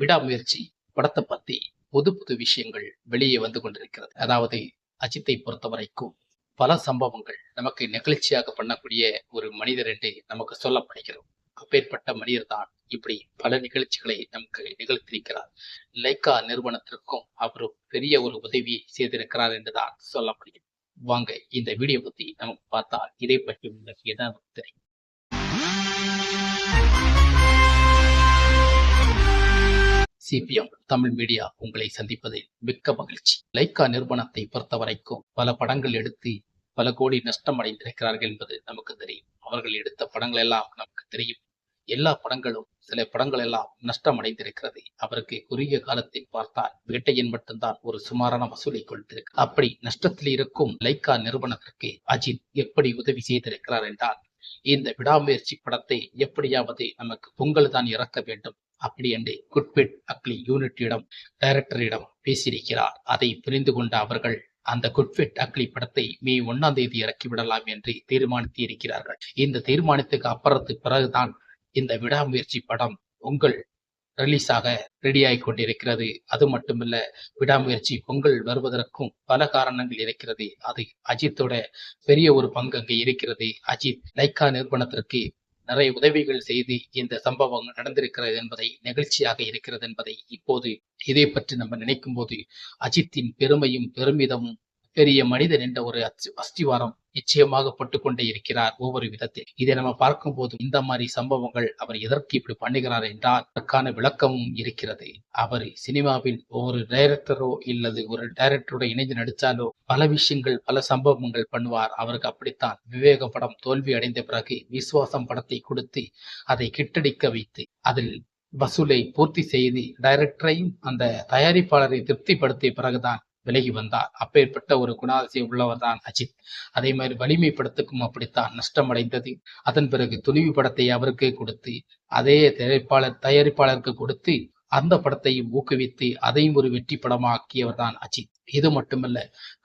விடாமுயற்சி படத்தை பத்தி புது புது விஷயங்கள் வெளியே வந்து கொண்டிருக்கிறது. அதாவது அஜித்தை பொறுத்த வரைக்கும் பல சம்பவங்கள் நமக்கு நெகிழ்ச்சியாக பண்ணக்கூடிய ஒரு மனிதர் என்று நமக்கு சொல்லப்படுகிறோம் அப்பேற்பட்ட மனிதர் தான் இப்படி பல நிகழ்ச்சிகளை நமக்கு நிகழ்த்திருக்கிறார் லைக்கா நிறுவனத்திற்கும் அவர் பெரிய ஒரு உதவியை செய்திருக்கிறார் என்றுதான் சொல்லப்படுகிறது. வாங்க இந்த வீடியோ பத்தி நமக்கு பார்த்தால் இதை பற்றி உங்களுக்கு ஏதாவது தெரியும். சிபிஎம் தமிழ் மீடியா உங்களை சந்திப்பதில் மிக்க மகிழ்ச்சி. லைக்கா நிறுவனத்தை பொறுத்த வரைக்கும் பல படங்கள் எடுத்து பல கோடி நஷ்டம் அடைந்திருக்கிறார்கள் என்பது நமக்கு தெரியும். அவர்கள் எடுத்த படங்கள் எல்லாம் நமக்கு தெரியும். எல்லா படங்களும் சில படங்கள் எல்லாம் நஷ்டம் அடைந்திருக்கிறது. அவருக்கு குறுகிய காலத்தில் பார்த்தால் வேட்டையின் மட்டும்தான் ஒரு சுமாரான வசூலை கொடுத்திருக்கு. அப்படி நஷ்டத்தில் இருக்கும் லைக்கா நிறுவனத்திற்கு அஜித் எப்படி உதவி செய்திருக்கிறார் என்றால் இந்த விடாமுயற்சி படத்தை எப்படியாவது நமக்கு பொங்கல் தான் இறக்க வேண்டும். அப்படி என்று குட்பிட் அக்லி யூனிட்டிடம் டைரக்டரிடம் பேசியிருக்கிறார். அதை புரிந்து கொண்ட அவர்கள் அந்த குட்ஃபிட் அக்லி படத்தை மே ஒன்னாம் தேதி இறக்கி விடலாம் என்று தீர்மானித்து இருக்கிறார்கள். இந்த தீர்மானத்துக்கு அப்புறத்துக்கு பிறகுதான் இந்த விடாமுயற்சி படம் உங்கள் ரிலீஸ் ஆக ரெடியாகி கொண்டிருக்கிறது. அது மட்டுமல்ல விடாமுயற்சி பொங்கல் வருவதற்கும் பல காரணங்கள் இருக்கிறது. அது அஜித்தோட பெரிய ஒரு பங்கு அங்கே இருக்கிறது. அஜித் லைக்கா நிறுவனத்திற்கு நிறைய உதவிகள் செய்து இந்த சம்பவம் நடந்திருக்கிறது என்பதை நெகிழ்ச்சியாக இருக்கிறது என்பதை இப்போது இதை பற்றி நம்ம நினைக்கும் போது அஜித்தின் பெருமையும் பெருமிதமும் பெரிய மனிதன் என்ற ஒரு அஸ்திவாரம் நிச்சயமாக பட்டுக்கொண்டே இருக்கிறார் ஒவ்வொரு விதத்தில். இதை நம்ம பார்க்கும் போது இந்த மாதிரி சம்பவங்கள் அவர் எதற்கு இப்படி பண்ணுகிறார் என்றால் அதற்கான விளக்கமும் இருக்கிறது. அவர் சினிமாவின் ஒவ்வொரு டைரக்டரோ இல்லது ஒரு டைரக்டரோட இணைந்து நடித்தாலோ பல விஷயங்கள் பல சம்பவங்கள் பண்ணுவார். அவருக்கு அப்படித்தான் விவேக படம் தோல்வி அடைந்த பிறகு விசுவாசம் படத்தை கொடுத்து அதை கிட்டடிக்க வைத்து அதில் வசூலை பூர்த்தி செய்து டைரக்டரையும் அந்த தயாரிப்பாளரை திருப்திப்படுத்திய பிறகுதான் விலகி வந்தார். அப்பேற்பட்ட ஒரு குணாதிசயம் உள்ளவர் தான் அஜித். அதே மாதிரி வலிமை படத்துக்கும் அப்படித்தான் நஷ்டம் அடைந்தது அதன் பிறகு துணிவு படத்தை அவருக்கே கொடுத்து அதே தயாரிப்பாளர் தயாரிப்பாளருக்கு கொடுத்து அந்த படத்தையும் ஊக்குவித்து அதையும் ஒரு வெற்றி படமாக்கியவர் தான் அஜித். இது மட்டுமல்ல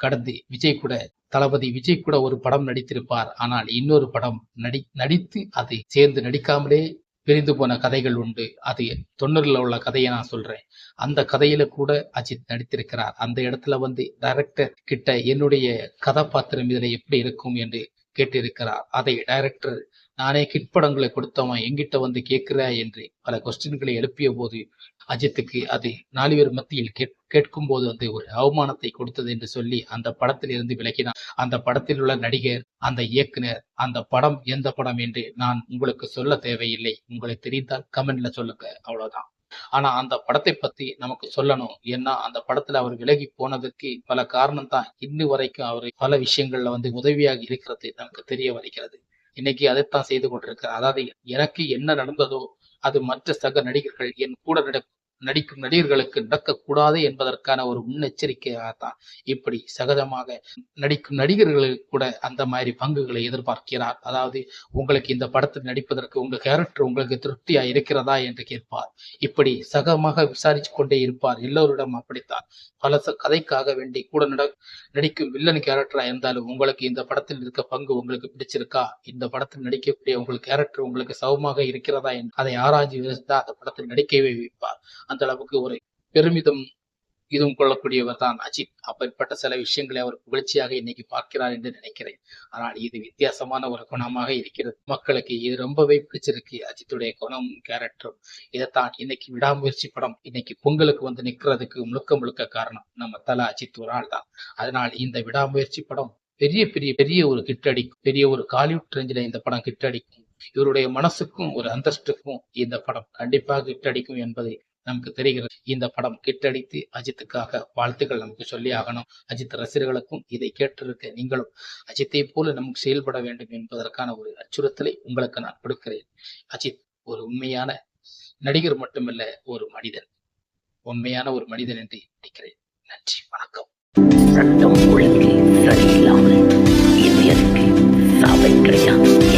கடந்து விஜய் கூட தளபதி விஜய் கூட ஒரு படம் நடித்திருப்பார். ஆனால் இன்னொரு படம் நடி நடித்து அதை சேர்ந்து நடிக்காமலே பிரிந்து போன கதைகள் உண்டு. அது தொண்ணூறில் உள்ள கதையை நான் சொல்றேன். அந்த கதையில கூட அஜித் நடித்திருக்கிறார். அந்த இடத்துல வந்து டைரக்டர் கிட்ட என்னுடைய கதாபாத்திரம் இதில் எப்படி இருக்கும் என்று கேட்டிருக்கிறார். அதை டைரக்டர் நானே கிட் படங்களை கொடுத்தவன் எங்கிட்ட வந்து கேட்கிற என்று பல கொஸ்டின்களை எழுப்பிய போது அஜித்துக்கு அது நாலு பேர் மத்தியில் கேட் கேட்கும் போது வந்து ஒரு அவமானத்தை கொடுத்தது என்று சொல்லி அந்த படத்தில் இருந்து விலகினார் அந்த படத்தில் உள்ள நடிகர் அந்த இயக்குனர் அந்த படம் எந்த படம் என்று நான் உங்களுக்கு சொல்ல தேவையில்லை. உங்களுக்கு தெரிந்தால் கமெண்ட்ல சொல்லுங்க. அவ்வளவுதான். ஆனா அந்த படத்தை பத்தி நமக்கு சொல்லணும். ஏன்னா அந்த படத்துல அவர் விலகி போனதுக்கு பல காரணம் தான் இன்னும் வரைக்கும் அவர் பல விஷயங்கள்ல வந்து உதவியாக இருக்கிறது நமக்கு தெரிய வருகிறது. இன்னைக்கு அதைத்தான் செய்து கொண்டிருக்கிறார். அதாவது எனக்கு என்ன நடந்ததோ அது மற்ற சக நடிகர்கள் என் கூட நட நடிக்கும் நடிகர்களுக்கு நடக்கக்கூடாது என்பதற்கான ஒரு முன்னெச்சரிக்கையாகத்தான் இப்படி சகஜமாக நடிக்கும் நடிகர்களுக்கு கூட அந்த மாதிரி பங்குகளை எதிர்பார்க்கிறார். அதாவது உங்களுக்கு இந்த படத்தில் நடிப்பதற்கு உங்கள் கேரக்டர் உங்களுக்கு திருப்தியா இருக்கிறதா என்று கேட்பார். இப்படி சகமாக விசாரிச்சு கொண்டே இருப்பார். எல்லோரிடம் அப்படித்தான். பல ச- கதைக்காக வேண்டி கூட நட நடிக்கும் வில்லன் கேரக்டரா இருந்தாலும் உங்களுக்கு இந்த படத்தில் இருக்க பங்கு உங்களுக்கு பிடிச்சிருக்கா? இந்த படத்தில் நடிக்கக்கூடிய உங்களுக்கு கேரக்டர் உங்களுக்கு சமமாக இருக்கிறதா என்று அதை ஆராய்ச்சி விசாரித்து அந்த படத்தில் நடிக்கவே வைப்பார். அந்த அளவுக்கு ஒரு பெருமிதம் இதுவும் கொள்ளக்கூடியவர் தான் அஜித். அப்படிப்பட்ட சில விஷயங்களை அவர் புகழ்ச்சியாக இன்னைக்கு பார்க்கிறார் என்று நினைக்கிறேன். ஆனால் இது வித்தியாசமான ஒரு குணமாக இருக்கிறது. மக்களுக்கு இது ரொம்பவே பிடிச்சிருக்கு. அஜித்துடைய குணம் கேரக்டரும் இதைத்தான் இன்னைக்கு விடாமுயற்சி படம் இன்னைக்கு பொங்கலுக்கு வந்து நிக்கிறதுக்கு முழுக்க முழுக்க காரணம் நம்ம தல அஜித் ஒரு ஆள் தான். அதனால் இந்த விடாமுயற்சி படம் பெரிய பெரிய பெரிய ஒரு ஹிட் அடிக்கும் பெரிய ஒரு காலிவுட் ரேஞ்சில் இந்த படம் ஹிட் அடிக்கும் இவருடைய மனசுக்கும் ஒரு அந்தஸ்துக்கும் இந்த படம் கண்டிப்பாக ஹிட் அடிக்கும் என்பதை நமக்கு தெரிகிறது. இந்த படம் கிட்டடித்து அஜித்துக்காக வாழ்த்துக்கள் நமக்கு சொல்லி ஆகணும். அஜித் ரசிகர்களுக்கும் இதை கேட்டிருக்க நீங்களும் அஜித்தை போல நமக்கு செயல்பட வேண்டும் என்பதற்கான ஒரு அச்சுறுத்தலை உங்களுக்கு நான் கொடுக்கிறேன். அஜித் ஒரு உண்மையான நடிகர் மட்டுமல்ல ஒரு மனிதன். உண்மையான ஒரு மனிதன் என்று நினைக்கிறேன். நன்றி வணக்கம். சட்டம் ஒழுங்கு சரியில்லாமல் சாவை கிடையாது.